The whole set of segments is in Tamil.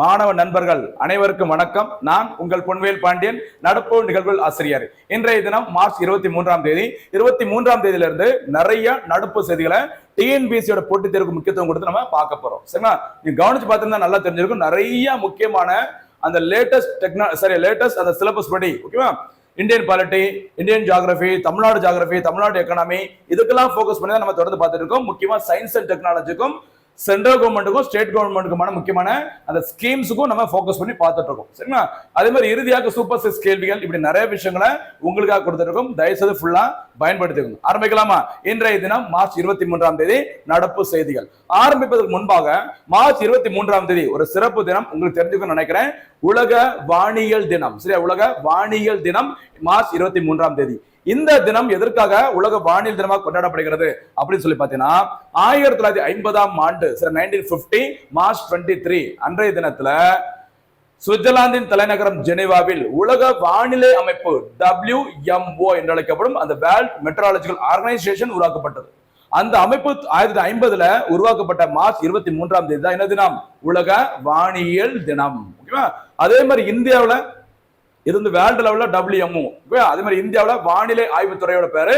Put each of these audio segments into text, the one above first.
மாணவ நண்பர்கள் அனைவருக்கும் வணக்கம். நான் உங்கள் பொன்வேல் பாண்டியன் நடப்பு நிகழ்வுகள் ஆசிரியர். இன்றைய தினம் மார்ச் இருபத்தி மூன்றாம் தேதி. இருபத்தி மூன்றாம் தேதியிலிருந்து நிறைய நடப்பு செய்திகளை டிஎன்பிஎஸ்சியோட போட்டித் தேர்வுக்கு முக்கியத்துவம் கொடுத்து நம்ம பார்க்க போறோம். சரிங்களா? நீங்க கவனிச்சு பார்த்திருந்தா நல்லா தெரிஞ்சிருக்கும். நிறைய முக்கியமான அந்த லேட்டஸ்ட் டெக்னா சரி லேட்டஸ்ட் அந்த சிலபஸ் படி ஓகேவா Indian polity Indian geography Tamil Nadu geography Tamil Nadu economy இதுக்கெல்லாம் ஃபோக்கஸ் பண்ணி தான் நம்ம தொடர்ந்து பார்த்துட்டு இருக்கோம். முக்கியமா சயின்ஸ் அண்ட் டெக்னாலஜிக்கும் சென்ட்ரல் கவர்மெண்ட்டுக்கும் ஸ்டேட் கவர்மெண்ட்டுக்குமான முக்கியமான அந்த ஸ்கீம்ஸுக்கும் நம்ம ஃபோக்கஸ் பண்ணி பார்த்துட்டு இருக்கோம் சரிங்களா? அதே மாதிரி இறுதியாக சூப்பர் சிக்ஸ் கேள்விகள் இப்படி நிறைய விஷயங்களை உங்களுக்காக கொடுத்துருக்கோம் தயவுசெய்து ஃபுல்லாக பயன்படுத்திக்கணும் ஆரம்பிக்கலாமா? இன்றைய தினம் மார்ச் இருபத்தி மூன்றாம் தேதி நடப்பு செய்திகள். ஆரம்பிப்பதற்கு முன்பாக மார்ச் இருபத்தி மூன்றாம் தேதி ஒரு சிறப்பு தினம் உங்களுக்கு தெரிஞ்சுக்கணும்னு நினைக்கிறேன். உலக வானியல் தினம். சரியா? உலக வானியல் தினம் மார்ச் இருபத்தி மூன்றாம் தேதி. இந்த தினம் எதற்காக உலக வானியல் தினமாக கொண்டாடப்படுகிறது அப்படின்னு சொல்லி பார்த்தீங்கன்னா ஆயிரத்தி தொள்ளாயிரத்தி ஐம்பதாம் ஆண்டு sir nineteen fifty March twenty three அன்றைய தினத்துல சுவிட்சர்லாந்தின் தலைநகரம் ஜெனீவாவில் உலக வானிலை அமைப்பு டபிள்யூ எம் ஓ என்று அழைக்கப்படும் அந்த வேர்ல்ட் மெட்ராலஜிக்கல் ஆர்கனைசேஷன் உருவாக்கப்பட்டது. அந்த அமைப்பு ஆயிரத்தி ஐம்பதுல உருவாக்கப்பட்ட மார்ச் இருபத்தி மூன்றாம் தேதி தான் என்ன தினம்? உலக வானியல் தினம். ஓகேவா? அதே மாதிரி இந்தியாவுல இருந்து வேர்ல்டு லெவலில் டபிள்யூஎம்ஓ அதே மாதிரி இந்தியாவில் வானிலை ஆய்வுத்துறையோட பேரு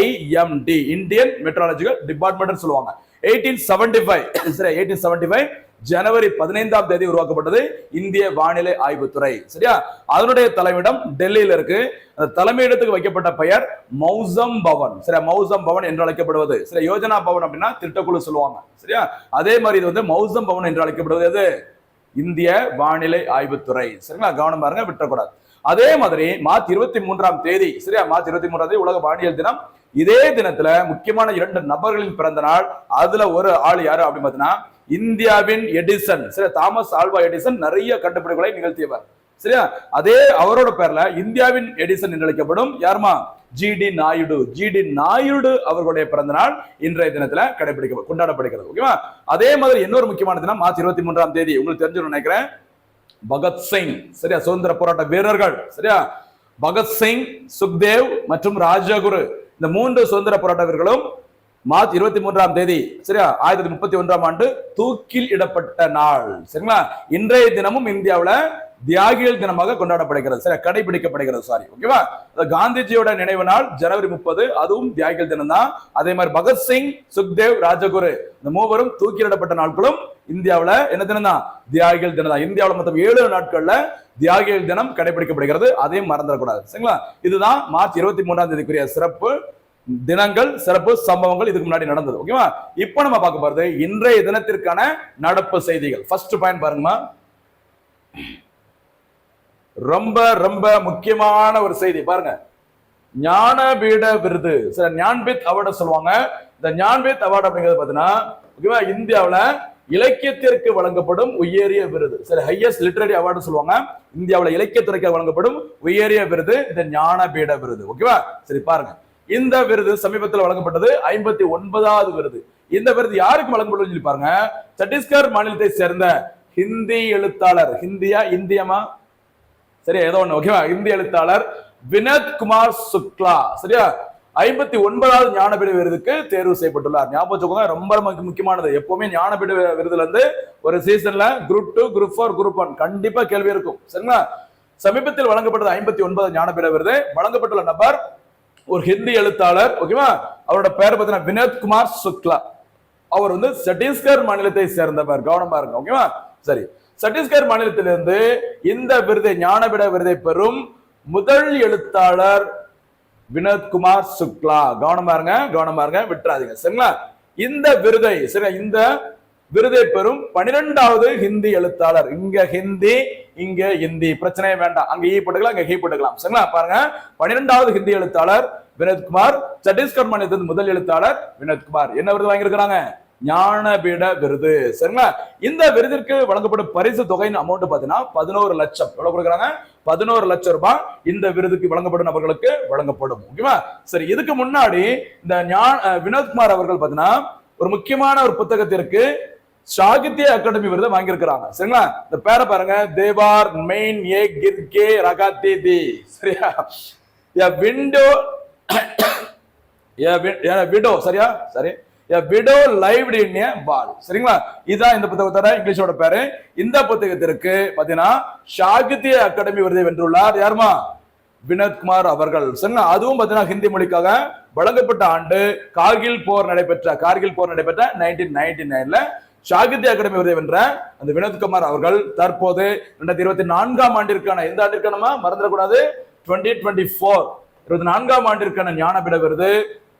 ஐஎம்டி இந்தியன் மெட்ராலஜிக்கல் டிபார்ட்மெண்ட் சொல்லுவாங்க எயிட்டீன் செவன்டி ஃபைவ் சரி எயிட்டீன் செவன்டி ஃபைவ் ஜனவரி பதினைந்தாம் தேதி உருவாக்கப்பட்டது இந்திய வானிலை ஆய்வுத்துறை. சரியா? அதனுடைய தலைமையிடம் டெல்லியில் இருக்கு. அந்த தலைமையிடத்துக்கு வைக்கப்பட்ட பெயர் மௌசம் பவன். சரியா? மௌசம் பவன் என்று அழைக்கப்படுவது. சரி யோஜனா பவன் அப்படின்னா திட்டக்குழு சொல்லுவாங்க. சரியா? அதே மாதிரி இது வந்து மௌசம் பவன் என்று அழைக்கப்படுவது எது? இந்திய வானிலை ஆய்வுத்துறை. சரிங்களா? கவனம் பாருங்க விட்டுறக்கூடாது. அதே மாதிரி மார்ச் இருபத்தி மூன்றாம் தேதி சரியா? மார்ச் இருபத்தி மூன்றாம் தேதி உலக வானியல் தினம். இதே தினத்துல முக்கியமான இரண்டு நபர்களின் பிறந்த நாள். அதுல ஒரு ஆள் யாரு அப்படின்னு பாத்தீங்கன்னா இந்தியாவின் எடிசன் சரியா? தாமஸ் ஆல்வா எடிசன் நிறைய கண்டுபிடிப்புகளை நிகழ்த்தியவர் சரியா? அதே அவரோட பேர்ல இந்தியாவின் எடிசன் என்று அழைக்கப்படும் யாருமா? ஜிடி நாயுடு. ஜிடி நாயுடு அவர்களுடைய பிறந்த நாள் இன்றைய தினத்துல கடைபிடிக்க கொண்டாடப்படுகிறது ஓகேவா? அதே மாதிரி இன்னொரு முக்கியமான தினம் மார்ச் இருபத்தி மூன்றாம் தேதி. உங்களுக்கு தெரிஞ்சு நினைக்கிறேன். பகத்சிங் சரியா? சுதந்திர போராட்ட வீரர்கள். சரியா? பகத்சிங் சுக்தேவ் மற்றும் ராஜகுரு. இந்த மூன்று சுதந்திர போராட்ட வீரர்களும் மார்ச் இருபத்தி மூன்றாம் தேதி சரியா? ஆயிரத்தி முப்பத்தி ஒன்றாம் ஆண்டு தூக்கில் இடப்பட்ட நாள். சரிங்களா? இன்றைய தினமும் இந்தியாவுல தியாகிகள் தினமாக கொண்டாடப்படுகிறது. சரியா? கடைபிடிக்கப்படுகிறது. சாரி ஓகேவா காந்திஜியோட நினைவு நாள் ஜனவரி முப்பது. அதுவும் தியாகிகள் தினம் தான் அதே மாதிரி பகத்சிங் சுக்தேவ் ராஜகுரு. இந்த மூவரும் தூக்கிலிடப்பட்ட நாட்களும் இந்தியாவுல என்ன தினம் தான் தியாகிகள் தினம் தான் இந்தியாவுல மொத்தம் ஏழு நாட்கள்ல தியாகிகள் தினம் கடைபிடிக்கப்படுகிறது. அதையும் மறந்துடக்கூடாது. சரிங்களா? இதுதான் மார்ச் இருபத்தி மூன்றாம் தேதிக்குரிய சிறப்பு தினங்கள் சிறப்பு சம்பவங்கள் இதுக்கு முன்னாடி நடந்தது. ஓகேவா? இப்போ நம்ம பார்க்க போறது இன்றைய தினத்திற்கான நடப்பு செய்திகள். ஃபர்ஸ்ட் பாயிண்ட் பாருங்கம்மா. ரொம்ப ரொம்ப முக்கியமான ஒரு செய்தி. பாருங்க. ஞானபீட விருது. சில ஞான்பித் அவார்டு சொல்லுவாங்க. இந்த ஞான்பித் அவார்டு அப்படிங்கிறது பாத்தீங்கன்னா ஓகேவா? இந்தியாவில் இலக்கியத்திற்கு வழங்கப்படும் உயரிய விருது. சரி ஹையஸ்ட் லிட்டரரி அவார்டு சொல்லுவாங்க. இந்தியாவில் இலக்கியத்துறைக்கு வழங்கப்படும் உயரிய விருது இந்த ஞானபீட விருது. ஓகேவா? சரி பாருங்க. இந்த விருது சமீபத்தில் வழங்கப்பட்டது ஐம்பத்தி ஒன்பதாவது விருது. இந்த விருது யாருக்கு வழங்கப்படும் சொல்லி பாருங்க. சத்தீஸ்கர் மாநிலத்தை சேர்ந்த ஹிந்தி எழுத்தாளர் ஹிந்தியா இந்தியமா? சரியா ஏதோ ஒண்ணு. ஓகேவா? இந்தி எழுத்தாளர் வினத் குமார் சுக்லா. சரியா? ஐம்பத்தி ஒன்பதாவது ஞானபீட விருதுக்கு தேர்வு செய்யப்பட்டுள்ளார். ஞாபகம் ரொம்ப ரொம்ப முக்கியமானது. எப்பவுமே ஞானபீட விருதுல இருந்து ஒரு சீசன்ல group two group four group one கண்டிப்பா கேள்வி இருக்கும். சரிங்களா? சமீபத்தில் வழங்கப்பட்டது ஐம்பத்தி ஒன்பது ஞானபீட விருது. வழங்கப்பட்டுள்ள நபர் ஒரு ஹிந்தி எழுத்தாளர் ஓகேவா? அவரோட பெயர் பார்த்தீங்கன்னா வினோத் குமார் சுக்லா. அவர் வந்து சத்தீஸ்கர் மாநிலத்தை சேர்ந்தவர். கவனமா இருங்க ஓகேவா? சரி. சத்தீஸ்கர் மாநிலத்திலிருந்து இந்த விருதை ஞானபீட விருதை பெறும் முதல் எழுத்தாளர் வினோத்குமார் சுக்லா. கவனமா இருங்க கவனமா இருங்க விட்டுறாதீங்க. சரிங்களா? இந்த விருதை சரி இந்த விருதை பெறும் பனிரெண்டாவது ஹிந்தி எழுத்தாளர். இங்க ஹிந்தி இங்க ஹிந்தி பிரச்சனையே வேண்டாம். அங்க ஈ போட்டுக்கலாம் இங்க ஹீ போட்டுக்கலாம். சரிங்களா? பாருங்க. பனிரெண்டாவது ஹிந்தி எழுத்தாளர் வினோத்குமார் சத்தீஸ்கர் மாநிலத்தின் முதல் எழுத்தாளர் வினோத்குமார். என்ன விருது வாங்கியிருக்கிறாங்க? ஞானபீட விருது சரிங்களா? இந்த விருதிற்கு வழங்கப்படும் பரிசு தொகையின் அமௌண்ட் பாத்தீங்கன்னா பதினோரு லட்சம். எவ்வளவு கொடுக்குறாங்க? பதினோரு லட்சம் ரூபாய் இந்த விருதுக்கு வழங்கப்படும் நபர்களுக்கு வழங்கப்படும். ஓகேவா? சரி இதுக்கு முன்னாடி இந்த ஞான வினோத்குமார் அவர்கள் பாத்தீங்கன்னா ஒரு முக்கியமான ஒரு புத்தகத்திற்கு சாகித்ய அகாடமி விருதை வாங்கியிருக்கிறாங்க. சரிங்களா? இந்த பேரை பாருங்க. தேவார் மெயின் ஏ கிர்கே ரகாத்தி தி சரியா? Window widow. சரியா? சரி. Widow widow in in a சரிங்களா? இதுதான் இந்த புத்தகத்தோட இங்கிலீஷோட பேரு. இந்த புத்தகத்திற்கு பாத்தீங்கன்னா சாகித்ய அகாடமி விருதை வென்றுள்ளார் யாருமா? வினோத்குமார் அவர்கள். சரிங்களா? அதுவும் பாத்தீங்கன்னா ஹிந்தி மொழிக்காக வழங்கப்பட்ட ஆண்டு கார்கில் போர் நடைபெற்ற கார்கில் போர் நடைபெற்ற நைன்டீன் நைன்டி நைன்ல சாகித்ய அகாடமி விருதை வென்ற அந்த வினோத்குமார் அவர்கள் தற்போது ரெண்டாயிரத்தி இருபத்தி நான்காம் ஆண்டிற்கான எந்த ஆண்டிற்கானமா மறந்துடக்கூடாது. டுவெண்ட்டி டுவெண்ட்டி ஃபோர் இருபத்தி நான்காம் ஆண்டிற்கான ஞானபீட விருது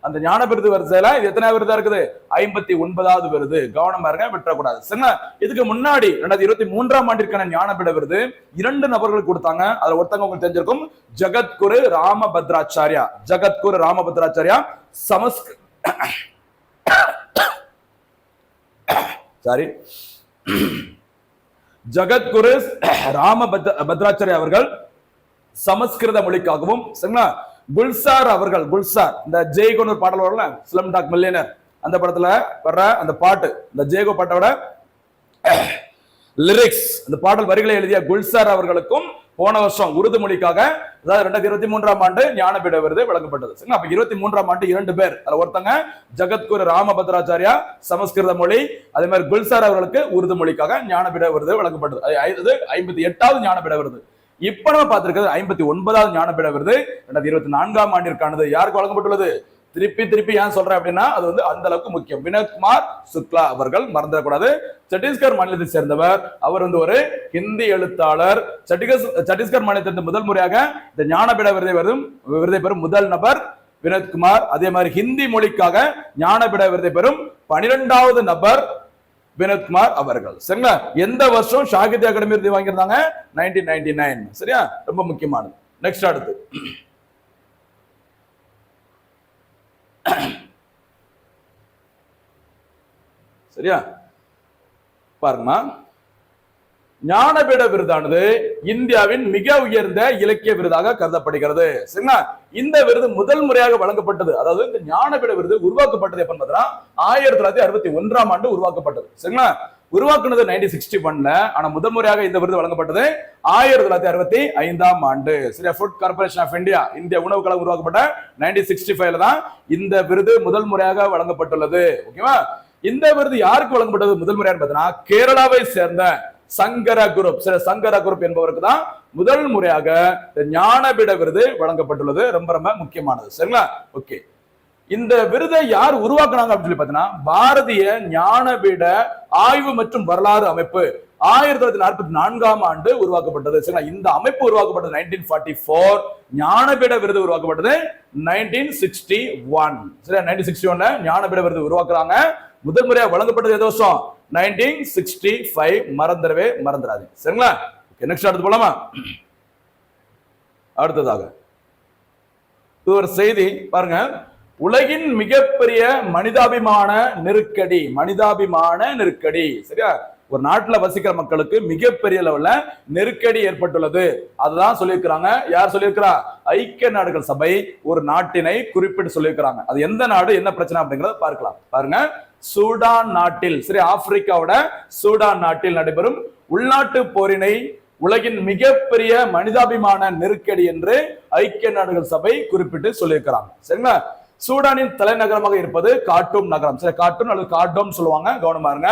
அந்த ஞான விருது வரிசையில இது எத்தனை விருதா இருக்குது? ஐம்பத்தி ஒன்பதாவது விருது. கவனமா இருக்க விட்டுறக்கூடாது. சரிங்களா? இதுக்கு முன்னாடி ரெண்டாயிரத்தி இருபத்தி மூன்றாம் ஆண்டிற்கான ஞானபீட விருது இரண்டு நபர்களுக்கு கொடுத்தாங்க. அதுல ஒருத்தவங்க உங்களுக்கு தெரிஞ்சிருக்கும் ஜகத்குரு ராமபத்ராச்சாரியா. ஜகத்குரு ராமபத்ராச்சாரியா சமஸ்க் சாரி ஜகத்குரு ராம பத்ராச்சாரியா அவர்கள் சமஸ்கிருத மொழிக்காகவும் சரிங்களா? குல்சார் அவர்கள் குல்சார். இந்த ஜெய்கோன் ஒரு பாடல் வரல ஸ்லம் டாக் மில்லியனர் அந்த படத்துல வர்ற அந்த பாட்டு இந்த ஜெய்கோ பாட்டோட லிரிக்ஸ் அந்த பாடல் வரிகளை எழுதிய குல்சார் அவர்களுக்கும் போன வருஷம் உருது மொழிக்காக அதாவது ரெண்டாயிரத்தி இருபத்தி மூன்றாம் ஆண்டு ஞானபீட விருது வழங்கப்பட்டது. சரிங்களா? அப்ப இருபத்தி மூன்றாம் ஆண்டு இரண்டு பேர். அதுல ஒருத்தங்க ஜகத்குரு ராமபத்ராச்சாரியா சமஸ்கிருத மொழி அதே மாதிரி குல்சார் அவர்களுக்கு உருது மொழிக்காக ஞானபீட விருது வழங்கப்பட்டது. அது அது ஐம்பத்தி எட்டாவது ஞானபீட விருது. இப்ப நம்ம பார்த்திருக்கிறது ஐம்பத்தி ஒன்பதாவது ஞானபீட விருது. ரெண்டாயிரத்தி இருபத்தி நான்காம் ஆண்டிற்கானது யாருக்கு வழங்கப்பட்டுள்ளது? திருப்பி திருப்பி ஏன் சொல்றேன் அப்படின்னா அது வந்து அந்த அளவுக்கு முக்கியம். வினோத்குமார் சுக்லா அவர்கள் மறந்துடக்கூடாது. சத்தீஸ்கர் மாநிலத்தை சேர்ந்தவர். அவர் வந்து ஒரு ஹிந்தி எழுத்தாளர். சத்தீஸ்கர் மாநிலத்திலிருந்து முதல் முறையாக இந்த ஞானபீட விருதை வரும் விருதை பெறும் முதல் நபர் வினோத்குமார். அதே மாதிரி ஹிந்தி மொழிக்காக ஞானபீட விருதை பெறும் பனிரெண்டாவது நபர் வினோத்குமார் அவர்கள். சரிங்களா? எந்த வருஷம் சாகித்ய அகாடமி விருது வாங்கியிருந்தாங்க? நைன்டீன் நைன்டி நைன் சரியா? ரொம்ப முக்கியமானது. நெக்ஸ்ட் அடுத்து. சரியா? பாருங்கம்மா. ஞானபீட விருதானது இந்தியாவின் மிக உயர்ந்த இலக்கிய விருதாக கருதப்படுகிறது. சரிங்களா? இந்த விருது முதல் முறையாக வழங்கப்பட்டது அதாவது இந்த ஞானபீட விருது உருவாக்கப்பட்டது எப்ப பார்த்தீங்கன்னா ஆயிரத்தி தொள்ளாயிரத்தி அறுபத்தி ஒன்றாம் ஆண்டு உருவாக்கப்பட்டது. சரிங்களா? உருவாக்குனது நைன்டீன் சிக்ஸ்டி ஒன்ல ஆனா முதல் முறையாக இந்த விருது வழங்கப்பட்டது ஆயிரத்தி தொள்ளாயிரத்தி அறுபத்தி ஐந்தாம் ஆண்டு. சரியா? ஃபுட் கார்பரேஷன் ஆஃப் இந்தியா இந்திய உணவு கழகம் உருவாக்கப்பட்ட நைன்டீன் சிக்ஸ்டி ஃபைவ்ல தான் இந்த விருது முதல் முறையாக வழங்கப்பட்டுள்ளது. ஓகேவா? இந்த விருது யாருக்கு வழங்கப்பட்டது முதல் முறையாக பார்த்தீங்கன்னா கேரளாவை சேர்ந்த சங்கர குரூப். சரி சங்கர குரூப் என்பவருக்கு தான் முதல் முறையாக ஞானபீட விருது வழங்கப்பட்டுள்ளது. ரொம்ப ரொம்ப முக்கியமானது. சரிங்களா? ஓகே. இந்த விருதை யார் உருவாக்குனாங்க அப்படின்னு சொல்லி பார்த்தீங்கன்னா பாரதிய ஞானபீட ஆய்வு மற்றும் வரலாறு அமைப்பு ஆயிரத்தி தொள்ளாயிரத்தி நாற்பத்தி நான்காம் ஆண்டு உருவாக்கப்பட்டது. சரிங்களா? இந்த அமைப்பு உருவாக்கப்பட்டது நைன்டீன் ஃபார்ட்டி ஃபோர் ஞானபீட விருது உருவாக்கப்பட்டது நைன்டீன் சிக்ஸ்டி ஒன் சரியா நைன்டீன் சிக்ஸ்டி ஒன்ல ஞானபீட விருது உருவாக்குறாங்க. முதல் முறையாக வழங்கப்பட்டது எது வருஷம்? நைன்டீன் சிக்ஸ்டி ஃபைவ் மறந்துடவே மறந்துடாது சரிங்களா? நெக்ஸ்ட் அடுத்து போலாமா? அடுத்ததாக. இது ஒரு செய்தி பாருங்க. உலகின் மிகப்பெரிய மனிதாபிமான நெருக்கடி மனிதாபிமான நெருக்கடி. சரியா? ஒரு நாட்டுல வசிக்கிற மக்களுக்கு மிகப்பெரிய லெவல்ல நெருக்கடி ஏற்பட்டுள்ளது. அதுதான் சொல்லியிருக்கிறாங்க. யார் சொல்லியிருக்கிறா? ஐக்கிய நாடுகள் சபை ஒரு நாட்டினை குறிப்பிட்டு சொல்லியிருக்கிறாங்க. அது எந்த நாடு என்ன பிரச்சனை அப்படிங்கறத பார்க்கலாம். பாருங்க. சூடான் நாட்டில் சரி ஆப்பிரிக்காவோட சூடான் நாட்டில் நடைபெறும் உள்நாட்டு போரினை உலகின் மிகப்பெரிய மனிதாபிமான நெருக்கடி என்று ஐக்கிய நாடுகள் சபை குறிப்பிட்டு சொல்லியிருக்கிறாங்க. சரிங்களா? சூடானின் தலைநகரமாக இருப்பது காட்டூம் நகரம். சரி காட்டூம் அல்லது காட்டோம் சொல்லுவாங்க கவனமா இருங்க.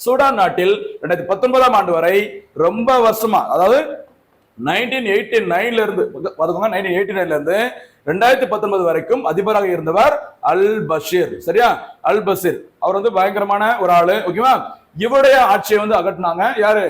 சூடான் நாட்டில் ரெண்டாயிரத்தி பத்தொன்பதாம் ஆண்டு வரை ரொம்ப வருஷமா அதாவது நைன்டீன் எயிட்டி நைன்ல இருந்து நைன்டீன் எயிட்டி நைன்ல இருந்து ரெண்டாயிரத்தி பத்தொன்பது வரைக்கும் அதிபராக இருந்தவர் அல் பஷீர் சரியா? அல் பஷீர் அவர் வந்து பயங்கரமான ஒரு ஆளு. ஓகேவா இவருடைய ஆட்சியை வந்து அகற்றினாங்க யாரு?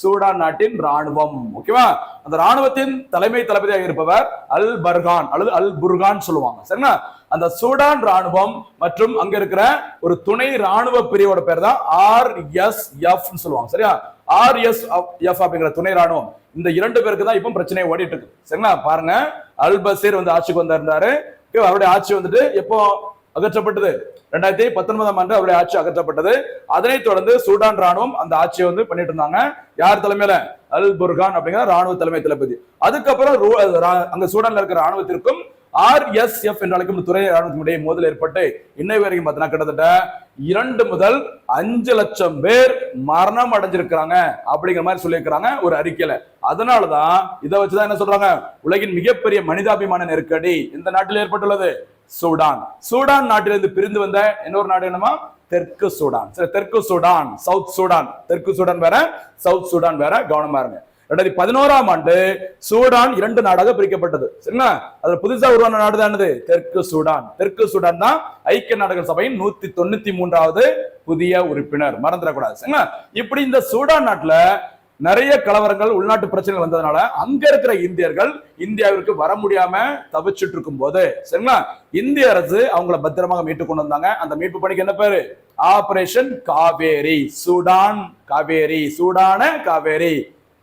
சூடான் நாட்டின் ராணுவம் ஓகேவா அந்த ராணுவத்தின் தலைமை தளபதியாக இருப்பவர் அல் பர்கான் அல்லது அல் புர்கான் சொல்லுவாங்க. சரிங்களா? அந்த சூடான் ராணுவம் மற்றும் அங்க இருக்கிற ஒரு துணை ராணுவ பிரிவோட பேர் தான் ஆர் எஸ் எஃப் சொல்லுவாங்க. சரியா? ஆர்எஸ் எஃப் அப்படிங்கிற துணை ராணுவம் இந்த இரண்டு பேருக்கு தான் இப்போ பிரச்சனை ஓடிட்டு இருக்கு. சரிங்களா? பாருங்க. அல் பசீர் வந்து ஆட்சிக்கு வந்திருந்தாரு. அவருடைய ஆட்சி வந்துட்டு எப்போ அகற்றப்பட்டது? ரெண்டாயிரத்தி பத்தொன்பதாம் ஆண்டு அவருடைய ஆட்சி அகற்றப்பட்டது. அதனைத் தொடர்ந்து சூடான் ராணுவம் அந்த ஆட்சியை வந்து பண்ணிட்டு இருந்தாங்க. யார் தலைமையில? அல் புர்கான் அப்படிங்கிற ராணுவ தலைமை தளபதி. அதுக்கப்புறம் ரூ- ரா- அங்க சூடான்ல இருக்கிற ராணுவத்திற்கும் ஆர்எஸ்எஃப் என்று அழைக்கும் துறை ராணுவத்தினுடைய மோதல் ஏற்பட்டு இன்னை வரைக்கும் பார்த்தீங்கன்னா கிட்டத்தட்ட இரண்டு முதல் அஞ்சு லட்சம் பேர் மரணம் அடைஞ்சிருக்கிறாங்க அப்படிங்கிற மாதிரி சொல்லியிருக்கிறாங்க ஒரு அறிக்கையில. அதனாலதான் இதை வச்சுதான் என்ன சொல்றாங்க? உலகின் மிகப்பெரிய மனிதாபிமான நெருக்கடி இந்த நாட்டில் ஏற்பட்டுள்ளது. சூடான். சூடான் நாட்டிலிருந்து பிரிந்து வந்த இன்னொரு நாடு என்னமா தெற்கு சூடான். சரி தெற்கு சூடான் சவுத் சூடான். தெற்கு சூடான் வேற சவுத் சூடான் வேற. கவனமா இருங்க. ரெண்டாயிரத்தி பதினோராம் ஆண்டு சூடான் இரண்டு நாடாக பிரிக்கப்பட்டது. சரிங்களா? அதுல புதுசா உருவான நாடு தானது தெற்கு சூடான். தெற்கு சூடான் தான் ஐக்கிய நாடுகள் சபையின் நூத்தி தொண்ணூத்தி மூன்றாவது புதிய உறுப்பினர். மறந்துடக்கூடாது. சரிங்களா? இப்படி இந்த சூடான் நாட்டுல நிறைய கலவரங்கள் உள்நாட்டு பிரச்சனைகள் வந்ததுனால அங்க இருக்கிற இந்தியர்கள் இந்தியாவிற்கு வர முடியாம தவிச்சிட்டு இருக்கும் போது சரிங்களா? இந்திய அரசு அவங்கள பத்திரமாக மீட்டு கொண்டு வந்தாங்க. அந்த மீட்பு பணிக்கு என்ன பேரு? ஆபரேஷன் காவேரி. சூடான் காவேரி. சூடான காவேரி.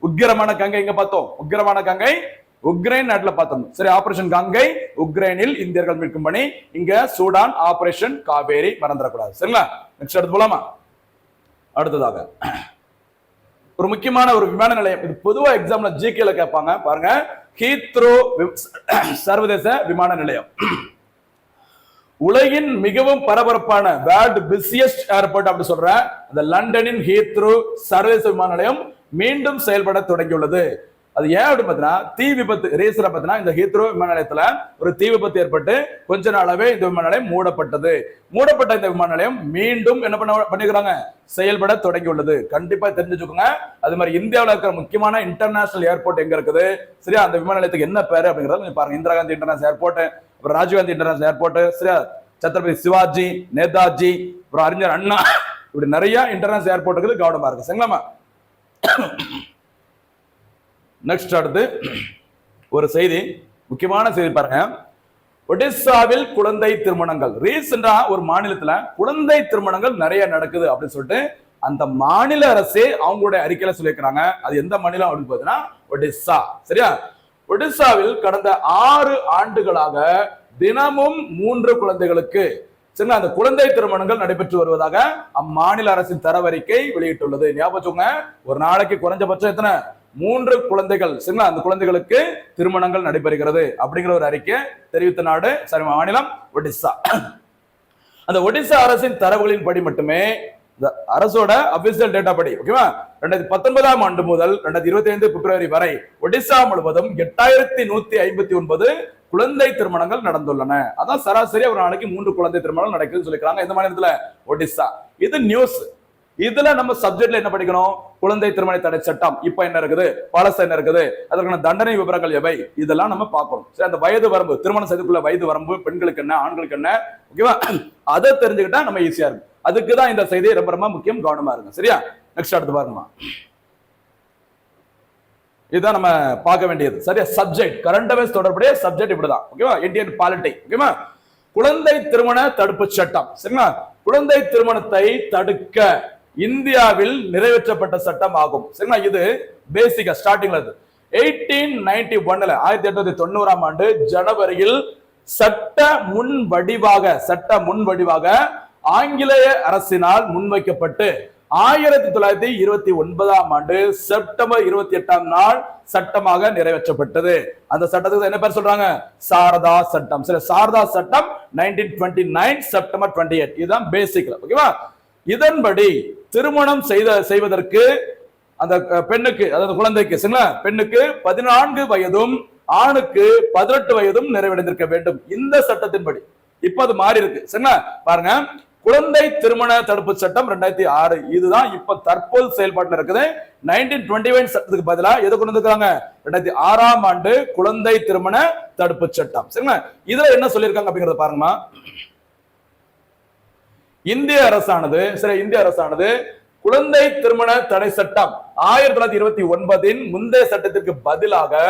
உக்கிரமான கங்கை எங்க பார்த்தோம்? உக்கிரமான கங்கை உக்ரைன் நாட்டில் பார்த்தோம். சரி ஆபரேஷன் கங்கை உக்ரைனில் இந்தியர்கள் மீட்கும் பணி. இங்க சூடான் ஆபரேஷன் காவேரி மறந்துடக்கூடாது. சரிங்களா? நெக்ஸ்ட் அடுத்து போலாமா? அடுத்ததாக. ஒரு முக்கியமான ஒரு விமான நிலையம். இது பொதுவா எக்ஸாம்ல ஜிகேல கேட்பாங்க. பாருங்க. ஹீத்ரோ வி- சர்வதேச விமான நிலையம். உலகின் மிகவும் பரபரப்பான வேர்ல்ட் பிஸியஸ்ட் ஏர்போர்ட் அப்படி சொல்ற அந்த லண்டனின் ஹீத்ரோ சர்வதேச விமான நிலையம் மீண்டும் செயல்பட தொடங்கியுள்ளது. அது ஏன் அப்படின்னு பார்த்தீங்கன்னா தீ விபத்து ரேசரை பார்த்தீங்கன்னா இந்த ஹீத்ரோ விமான நிலையத்துல ஒரு தீ விபத்து ஏற்பட்டு கொஞ்ச நாளாவே இந்த விமான நிலையம் மூடப்பட்டது. மூடப்பட்ட இந்த விமான நிலையம் மீண்டும் என்ன பண்ண பண்ணிக்கிறாங்க? செயல்பட தொடங்கியுள்ளது. கண்டிப்பா தெரிஞ்சுக்கோங்க. அது மாதிரி இந்தியாவில் இருக்கிற முக்கியமான இன்டர்நேஷனல் ஏர்போர்ட் எங்க இருக்குது? சரியா? அந்த விமான நிலையத்துக்கு என்ன பேரு அப்படிங்கறது கொஞ்சம் பாருங்க. இந்திரா காந்தி இன்டர்நேஷனல் ஏர்போர்ட் அப்புறம் ராஜீவ்காந்தி இன்டர்நேஷனல் ஏர்போர்ட் சரியா? சத்ரபதி சிவாஜி நேதாஜி அப்புறம் அறிஞர் அண்ணா இப்படி நிறைய இன்டர்நேஷனல் ஏர்போர்ட் இருக்குது கவனமா இருக்கு. சரிங்களாமா நெக்ஸ்ட் அடுத்து ஒரு செய்தி முக்கியமான செய்தி பாருங்க. ஒடிசாவில் குழந்தை திருமணங்கள். ரீசெண்டா ஒரு மாநிலத்துல குழந்தை திருமணங்கள் நிறைய நடக்குது அப்படின்னு சொல்லிட்டு அந்த மாநில அரசே அவங்களுடைய அறிக்கையில சொல்லியிருக்கிறாங்க. அது எந்த மாநிலம் அப்படின்னு பார்த்தீங்கன்னா ஒடிசா. சரியா? ஒடிசாவில் கடந்த ஆறு ஆண்டுகளாக தினமும் மூன்று குழந்தைகளுக்கு சரிங்களா அந்த குழந்தை திருமணங்கள் நடைபெற்று வருவதாக அம்மாநில அரசின் தரவறிக்கை வெளியிட்டுள்ளது. ஞாபகம் ஒரு நாளைக்கு குறைஞ்சபட்சம் எத்தனை? மூன்று குழந்தைகள். சரிங்களா அந்த குழந்தைகளுக்கு திருமணங்கள் நடைபெறுகிறது அப்படிங்கிற ஒரு அறிக்கை தெரிவித்த நாடு சரி மாநிலம் ஒடிசா. அந்த ஒடிசா அரசின் தரவுகளின் படி மட்டுமே அரசோட அபிஷியல் டேட்டா படி ஓகேவா ரெண்டாயிரத்தி பத்தொன்பதாம் ஆண்டு முதல் ரெண்டாயிரத்தி இருபத்தி ஐந்து பிப்ரவரி வரை ஒடிசா முழுவதும் எட்டாயிரத்தி நூத்தி ஐம்பத்தி ஒன்பது குழந்தை திருமணங்கள் நடந்துள்ளன. அதான் சராசரி ஒரு நாளைக்கு மூன்று குழந்தை திருமணங்கள் நடக்குதுன்னு சொல்லிக்கிறாங்க இந்த மாநிலத்துல ஒடிசா. இது நியூஸ் இதுல நம்ம சப்ஜெக்ட்ல என்ன படிக்கணும்? குழந்தை திருமண தடை சட்டம். இப்ப என்ன இருக்குது? பழச என்ன இருக்குது? அதற்கான தண்டனை விவரங்கள் எவை? இதெல்லாம் நம்ம பார்க்கணும். சரி அந்த வயது வரம்பு திருமணம் செய்துக்குள்ள வயது வரம்பு பெண்களுக்கு என்ன ஆண்களுக்கு என்ன? ஓகேவா அதை தெரிஞ்சுக்கிட்டா நம்ம ஈஸியா இருக்கும். அதுக்கு தான் இந்த செய்தி ரொம்ப ரொம்ப முக்கியம் கவனமா இருக்கும் சரியா? நெக்ஸ்ட் அடுத்து பாருங்கம்மா. இதுதான் நம்ம பார்க்க வேண்டியது. சரியா? சப்ஜெக்ட் கரண்ட் அவேர்ஸ் தொடர்புடைய சப்ஜெக்ட் இப்படிதான். ஓகேவா இந்தியன் பாலிட்டி ஓகேவா குழந்தை திருமண தடுப்பு சட்டம். சரிங்களா? குழந்தை திருமணத்தை தடுக்க இந்தியாவில் நிறைவேற்றப்பட்ட சட்டம் ஆகும். சரிங்களா? இது பேசிக்கா ஸ்டார்டிங்ல இது எயிட்டீன் நைன்டி ஒன்ல ஆயிரத்தி எட்நூத்தி தொண்ணூறாம் ஆண்டு ஜனவரியில் சட்ட முன் வடிவாக சட்ட முன் வடிவாக ஆங்கிலேய அரசினால் முன்வைக்கப்பட்டு ஆயிரத்தி தொள்ளாயிரத்தி இருபத்தி ஒன்பதாம் ஆண்டு செப்டம்பர் இருபத்தி எட்டாம் நாள் சட்டமாக நிறைவேற்றப்பட்டது. அந்த சட்டத்துக்கு என்ன பேர் சொல்றாங்க? சாரதா சட்டம். சரி சாரதா சட்டம் nineteen twenty nine September twenty eight இதுதான் பேசிக் ஓகேவா இதன்படி திருமணம் செய்த செய்வதற்கு அந்த பெண்ணுக்கு அதாவது குழந்தைக்கு சரிங்களா? பெண்ணுக்கு பதினான்கு வயதும் ஆணுக்கு பதினெட்டு வயதும் நிறைவடைந்திருக்க வேண்டும். இந்த சட்டத்தின்படி. இப்ப அது மாறி இருக்கு சரிங்களா? பாருங்க. குழந்தை திருமண தடுப்பு சட்டம் ரெண்டாயிரத்தி ஆறு. இதுதான் இப்ப தற்போது செயல்பாட்டில் இருக்குது. நைன்டீன் டுவெண்ட்டி ஒன் சட்டத்துக்கு பதிலா எது கொண்டு வந்திருக்காங்க? ரெண்டாயிரத்தி ஆறாம் ஆண்டு குழந்தை திருமண தடுப்பு சட்டம். சரிங்களா? இதுல என்ன சொல்லியிருக்காங்க அப்படிங்கறத பாருங்கம்மா. இந்திய அரசானது சரி இந்திய அரசானது குழந்தை திருமண தடை சட்டம் ஆயிரத்தி தொள்ளாயிரத்தி இருபத்தி ஒன்பதின் முந்தைய சட்டத்திற்கு பதிலாக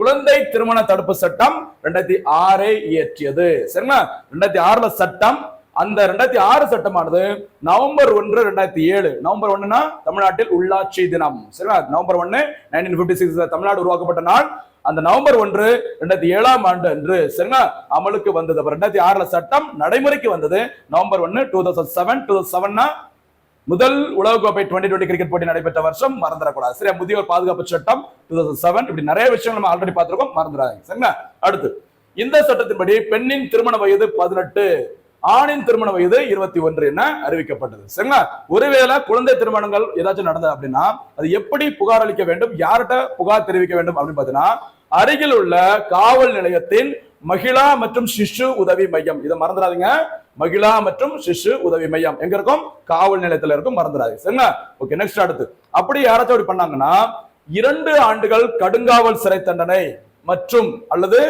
குழந்தை திருமண தடுப்பு சட்டம் ரெண்டாயிரத்தி ஆறை இயற்றியது. சரிங்களா? ரெண்டாயிரத்தி ஆறுல சட்டம் அந்த ரெண்டாயிரத்தி ஆறு சட்டமானது நவம்பர் ஒன்று ரெண்டாயிரத்தி ஏழு. நவம்பர் ஒன்றுனா தமிழ்நாட்டில் உள்ளாட்சி தினம். சரிங்களா? நவம்பர் ஒன்று நைன்டீன் பிப்டி சிக்ஸ் தமிழ்நாடு உருவாக்கப்பட்ட நாள். அந்த நவம்பர் ஒன்று ரெண்டாயிரத்தி ஏழாம் ஆண்டு அன்று சரிங்களா அமலுக்கு வந்தது. அப்ப ரெண்டாயிரத்தி ஆறுல சட்டம் நடைமுறைக்கு வந்தது. நவம்பர் ஒன்று two thousand seven two thousand செவன்னா முதல் உலகக்கோப்பை டுவெண்ட்டி டுவெண்ட்டி கிரிக்கெட் போட்டி நடைபெற்ற வருஷம் மறந்துடக்கூடாது. சரியா? முதியோர் பாதுகாப்பு சட்டம் டூ தௌசண்ட் செவன் இப்படி நிறைய விஷயங்கள் நம்ம ஆல்ரெடி பார்த்திருக்கோம். மறந்துடாதீங்க. சரிங்களா? அடுத்து இந்த சட்டத்தின்படி பெண்ணின் திருமண வயது பதினெட்டு. ஆணின் திருமண வயது இருபத்தி ஒன்று என அறிவிக்கப்பட்டது. சரிங்களா? ஒருவேளை குழந்தை திருமணங்கள் ஏதாச்சும் நடந்தது அப்படின்னா அது எப்படி புகார் அளிக்க வேண்டும்? யார்கிட்ட புகார் தெரிவிக்க வேண்டும் அப்படின்னு பார்த்தீங்கன்னா அருகில் உள்ள காவல் நிலையத்தின் மகிழா மற்றும் சிசு உதவி மையம். இதை மறந்துடாதீங்க. மகிழா மற்றும் சிசு உதவி மையம். எங்க இருக்கும்? காவல் நிலையத்துல இருக்கும். மறந்துடாதீங்க. சரிங்களா? ஓகே நெக்ஸ்ட் அடுத்து. அப்படி யாராச்சும் அப்படி பண்ணாங்கன்னா இரண்டு ஆண்டுகள் கடுங்காவல் சிறை தண்டனை மற்றும் அல்லது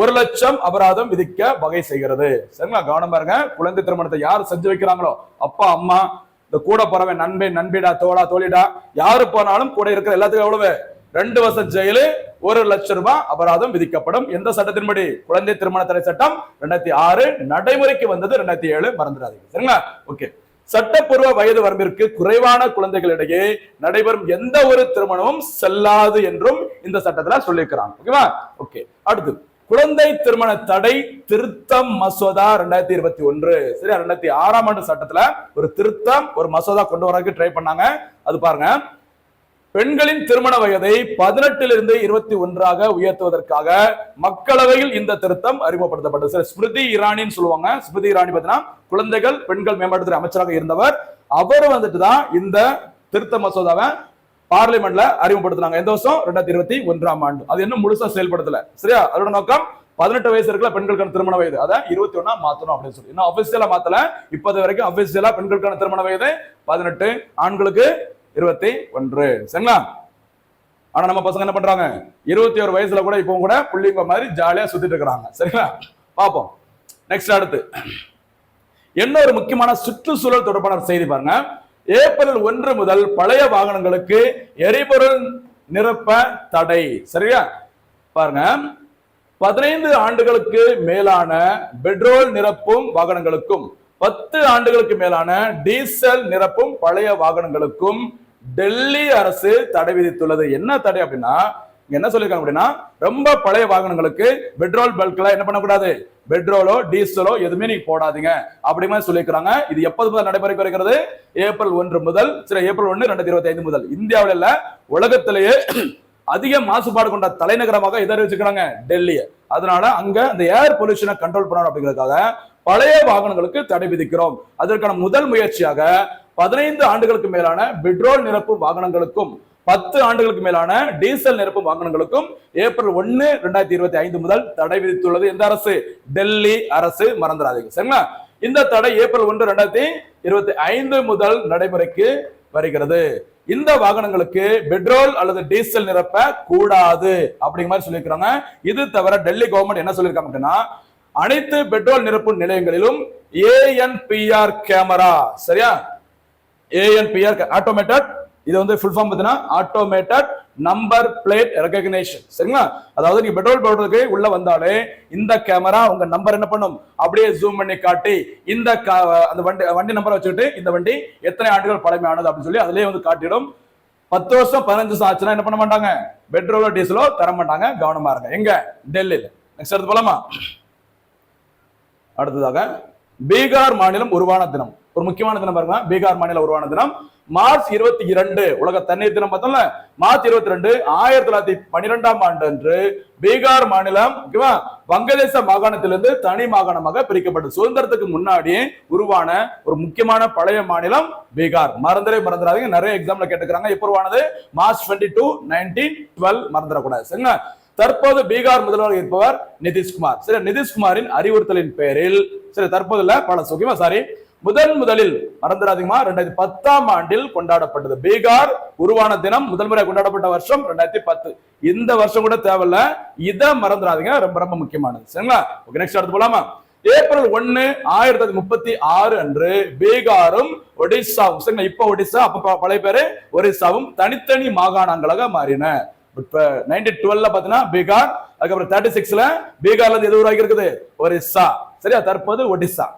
ஒரு லட்சம் அபராதம் விதிக்க வகை செய்கிறது. சரிங்களா? கவனம் பாருங்க. குழந்தை திருமணத்தை யார் செஞ்சு வைக்கிறாங்களோ? அப்பா அம்மா இந்த கூட போறவன் நண்பன் நண்பிடா தோழா தோழிடா யாரு போனாலும் கூட இருக்கிற எல்லாத்துக்கும் எவ்வளவு? ரெண்டு வருஷம் ஜெயிலு ஒரு லட்சம் ரூபாய் அபராதம் விதிக்கப்படும். எந்த சட்டத்தின்படி? குழந்தை திருமண தடை சட்டம் ரெண்டாயிரத்தி ஆறு நடைமுறைக்கு வந்தது ரெண்டாயிரத்தி ஏழு. மறந்துடாதீங்க. சரிங்களா? ஓகே. சட்டப்பூர்வ வயது வரம்பிற்கு குறைவான குழந்தைகளிடையே நடைபெறும் எந்த ஒரு திருமணமும் செல்லாது என்றும் இந்த சட்டத்துல சொல்லியிருக்கிறாங்க. ஓகேவா? ஓகே. அடுத்து குழந்தை திருமண தடை திருத்தம் மசோதா ரெண்டாயிரத்தி இருபத்தி ஒன்று. சரியா? ரெண்டாயிரத்தி ஆறாம் ஆண்டு சட்டத்துல ஒரு திருத்தம் ஒரு மசோதா கொண்டு வரதுக்கு ட்ரை பண்ணாங்க. அது பாருங்க. பெண்களின் திருமண வயதை பதினெட்டிலிருந்து இருபத்தி ஒன்றாக உயர்த்துவதற்காக மக்களவையில் இந்த திருத்தம் அறிமுகப்படுத்தப்பட்டது. சார் ஸ்மிருதி இரானின்னு சொல்லுவாங்க. ஸ்மிருதி இரானி பார்த்தீங்கன்னா குழந்தைகள் பெண்கள் மேம்பாட்டுத்துறை அமைச்சராக இருந்தவர். அவர் வந்துட்டு தான் இந்த திருத்த மசோதாவை பார்லிமெண்ட்ல அறிமுகப்படுத்தினாங்க. எந்த வருஷம்? ரெண்டாயிரத்தி இருபத்தி ஒன்றாம் ஆண்டு. அது இன்னும் முழுசா செயல்படுத்தல. சரியா? அதோட நோக்கம் பதினெட்டு வயசு இருக்கல பெண்களுக்கான திருமண வயது. அதை இருபத்தி ஒன்னா மாத்தணும் அப்படின்னு சொல்லி. இன்னும் அபிஷியலா மாத்தல. இப்போது வரைக்கும் அபிஷியலா பெண்களுக்கான திருமண வயது பதினெட்டு ஆண்களுக்கு இருபத்தி ஒன்று. சரிங்களா? ஆனா நம்ம பசங்க என்ன பண்றாங்க? இருபத்தி ஒரு வயசுல கூட இப்போ கூட புள்ளிங்க மாதிரி ஜாலியா சுத்திட்டு இருக்கிறாங்க. சரிங்களா? பாப்போம் நெக்ஸ்ட் அடுத்து. என்ன ஒரு முக்கியமான சுற்றுச்சூழல் தொடர்பான செய்தி பாருங்க. ஏப்ரல் ஒன்று முதல் பழைய வாகனங்களுக்கு எரிபொருள் நிரப்ப தடை. சரியா? பாருங்க. பதினைந்து ஆண்டுகளுக்கு மேலான பெட்ரோல் நிரப்பும் வாகனங்களுக்கும் பத்து ஆண்டுகளுக்கு மேலான டீசல் நிரப்பும் பழைய வாகனங்களுக்கும் டெல்லி அரசு தடை விதித்துள்ளது. என்ன தடை அப்படின்னா இங்க என்ன சொல்லியிருக்காங்க அப்படின்னா ரொம்ப பழைய வாகனங்களுக்கு பெட்ரோல் பல்க்லாம் என்ன பண்ணக்கூடாது? பெட்ரோலோ டீசலோ எதுவுமே நீங்க போடாதீங்க. அப்படி மாதிரி சொல்லியிருக்காங்க இது எப்போது முதல் நடைமுறைக்கு வருகிறது? ஏப்ரல் ஒன்று முதல் சில ஏப்ரல் ஒன்று ரெண்டாயிரத்தி இருபத்தி ஐந்து முதல். இந்தியாவில் இல்ல உலகத்திலேயே அதிக மாசுபாடு கொண்ட தலைநகரமாக இதை அறிவிச்சுக்கிறாங்க டெல்லியை. அதனால அங்க அந்த ஏர் பொல்யூஷனை கண்ட்ரோல் பண்ணணும் அப்படிங்கிறதுக்காக பழைய வாகனங்களுக்கு தடை விதிக்கிறோம். அதற்கான முதல் முயற்சியாக பதினைந்து ஆண்டுகளுக்கு மேலான பெட்ரோல் நிரப்பும் வாகனங்களுக்கும் பத்து ஆண்டுகளுக்கு மேலான டீசல் நிரப்பும் வாகனங்களுக்கும் ஏப்ரல் ஒன்னு ரெண்டாயிரத்தி இருபத்தி ஐந்து முதல் தடை விதித்துள்ளது எந்த அரசு? டெல்லி அரசு மறந்துடாதீங்க. சரிங்களா? இந்த தடை ஏப்ரல் ஒன்று ரெண்டாயிரத்தி இருபத்தி ஐந்து முதல் நடைமுறைக்கு வருகிறது. இந்த வாகனங்களுக்கு பெட்ரோல் அல்லது டீசல் நிரப்ப கூடாது அப்படிங்கிற மாதிரி சொல்லியிருக்காங்க இது தவிர டெல்லி கவர்மெண்ட் என்ன சொல்லியிருக்காங்க அப்படின்னா அனைத்து பெட்ரோல் நிரப்பு நிலையங்களிலும் ஏஎன்பிஆர் கேமரா சரியா? ஏஎன்பிஆர் ஆட்டோமேட்டட் இது வந்து ஃபுல் ஃபார்ம் பார்த்தீங்கன்னா ஆட்டோமேட்டட் நம்பர் பிளேட் ரெகக்னேஷன் சரிங்களா? அதாவது நீங்க பெட்ரோல் போடுறதுக்கு உள்ள வந்தாலே இந்த கேமரா உங்க நம்பர் என்ன பண்ணும்? அப்படியே ஜூம் பண்ணி காட்டி இந்த கா- அந்த வண்டி வண்டி நம்பரை வச்சுக்கிட்டு இந்த வண்டி எத்தனை ஆண்டுகள் பழமையானது அப்படின்னு சொல்லி அதுலயே வந்து காட்டிடும். பத்து வருஷம் பதினஞ்சு வருஷம் ஆச்சுன்னா என்ன பண்ண மாட்டாங்க? பெட்ரோலோ டீசலோ தர மாட்டாங்க. கவனமா இருங்க. எங்க? டெல்லியில். நெக்ஸ்ட் எடுத்து போலாமா? அடுத்ததாக பீகார் மாநிலம் உருவான தினம். ஒரு முக்கியமான தினம் பாருங்க. பீகார் மாநில உருவான தினம். மார்ச் இருபத்தி இரண்டு உலக தண்ணீர் தினம் பார்த்தோம்ல. மார்ச் இருபத்தி ரெண்டு ஆயிரத்தி தொள்ளாயிரத்தி பன்னிரெண்டாம் ஆண்டு அன்று பீகார் மாநிலம் ஓகேவா? வங்கதேச மாகாணத்திலிருந்து தனி மாகாணமாக பிரிக்கப்பட்டது சுதந்திரத்துக்கு முன்னாடியே உருவான ஒரு முக்கியமான பழைய மாநிலம் பீகார். மறந்துடே மறந்துடாதீங்க. நிறைய எக்ஸாம்ல கேட்டுக்கிறாங்க எப்போ உருவானது March twenty two nineteen twelve மறந்துடக்கூடாது. சரிங்களா? தற்போது பீகார் முதல்வராக இருப்பவர் நிதிஷ்குமார். சரி நிதிஷ்குமாரின் அறிவுறுத்தலின் பேரில் சரி தற்போது பல சுகிமா சாரி முதன் முதலில் மறந்துடாதீங்கம்மா ரெண்டாயிரத்தி பத்தாம் ஆண்டில் கொண்டாடப்பட்டது. பீகார் உருவான தினம் முதல் முறை கொண்டாடப்பட்ட வருஷம் ரெண்டாயிரத்தி பத்து. இந்த வருஷம் கூட தேவையில்ல. இதை மறந்துடாதீங்க ரொம்ப ரொம்ப முக்கியமானது. சரிங்களா? ஓகே நெக்ஸ்ட் அடுத்து போலாமா? ஏப்ரல் ஒன்னு ஆயிரத்தி தொள்ளாயிரத்தி முப்பத்தி ஆறு அன்று பீகாரும் ஒடிசாவும். சரிங்களா? இப்ப ஒடிசா அப்ப பழைய பேரு ஒரிசாவும் தனித்தனி மாகாணங்களாக மாறின. இப்ப நைன்டீன் டுவெல்ல பாத்தீங்கன்னா பீகார் அதுக்கப்புறம் தேர்ட்டி சிக்ஸ்ல பீகார்ல இருந்து எது உருவாக்கி இருக்குது? ஒரிசா. சரியா? தற்போது ஒடிசா.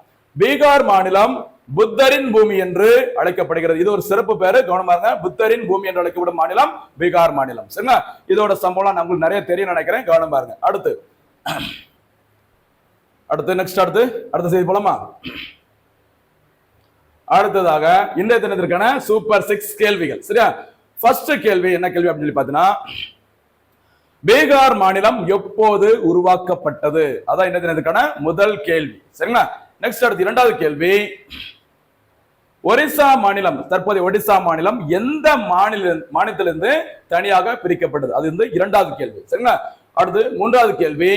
பீகார் மாநிலம் புத்தரின் பூமி என்று அழைக்கப்படுகிறது. இது ஒரு சிறப்பு பேரு. கவனமா இருங்க. புத்தரின் பூமி என்று அழைக்கப்படும் மாநிலம் பீகார் மாநிலம். சரிங்களா? இதோட சம்பவம் நான் உங்களுக்கு நிறைய தெரியும் நினைக்கிறேன். கவனமா இருங்க. அடுத்து. அடுத்து நெக்ஸ்ட் அடுத்து. அடுத்த செய்தி போலாமா? அடுத்ததாக இன்றைய தினத்திற்கான சூப்பர் சிக்ஸ் கேள்விகள். சரியா? ஃபர்ஸ்ட் கேள்வி என்ன கேள்வி அப்படின்னு சொல்லி பார்த்தீங்கன்னா பீகார் மாநிலம் எப்போது உருவாக்கப்பட்டது? அதான் இன்றைய தினத்துக்கான முதல் கேள்வி. சரிங்களா? நெக்ஸ்ட் அடுத்து இரண்டாவது கேள்வி. ஒரிசா மாநிலம் தற்போதைய ஒடிசா மாநிலம் எந்த மாநில மாநிலத்திலிருந்து தனியாக பிரிக்கப்பட்டது? அது வந்து இரண்டாவது கேள்வி. சரிங்களா? அடுத்து மூன்றாவது கேள்வி.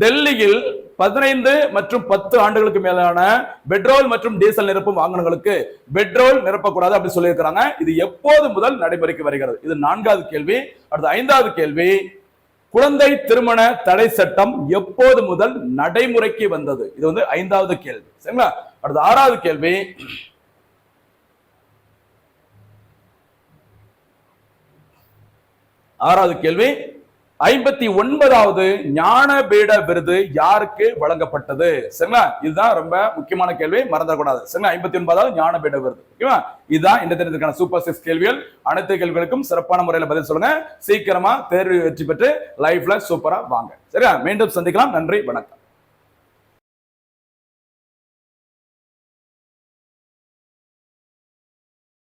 டெல்லியில் பதினைந்து மற்றும் பத்து ஆண்டுகளுக்கு மேலான பெட்ரோல் மற்றும் டீசல் நிரப்பும் வாகனங்களுக்கு பெட்ரோல் நிரப்பக்கூடாது அப்படி சொல்லியிருக்கிறாங்க. இது எப்போது முதல் நடைமுறைக்கு வருகிறது? இது நான்காவது கேள்வி. அடுத்து ஐந்தாவது கேள்வி. குழந்தை திருமண தடை சட்டம் எப்போது முதல் நடைமுறைக்கு வந்தது? இது வந்து ஐந்தாவது கேள்வி. சரிங்களா? அடுத்து ஆறாவது கேள்வி. ஆறாவது கேள்வி. ஐம்பத்தி ஒன்பதாவது ஞானபீட விருது யாருக்கு வழங்கப்பட்டது? சரிங்களா? இதுதான் ரொம்ப முக்கியமான கேள்வி மறந்துடக்கூடாது. சரிங்களா? ஐம்பத்தி ஒன்பதாவது ஞானபீட விருது. ஓகேவா? இதுதான் இந்த தினத்துக்கான சூப்பர் சிக்ஸ் கேள்விகள். அனைத்து கேள்விகளுக்கும் சிறப்பான முறையில் பதில் சொல்லுங்க. சீக்கிரமா தேர்வு வெற்றி பெற்று லைஃப்ல சூப்பரா வாங்க. சரியா? மீண்டும் சந்திக்கலாம். நன்றி வணக்கம்.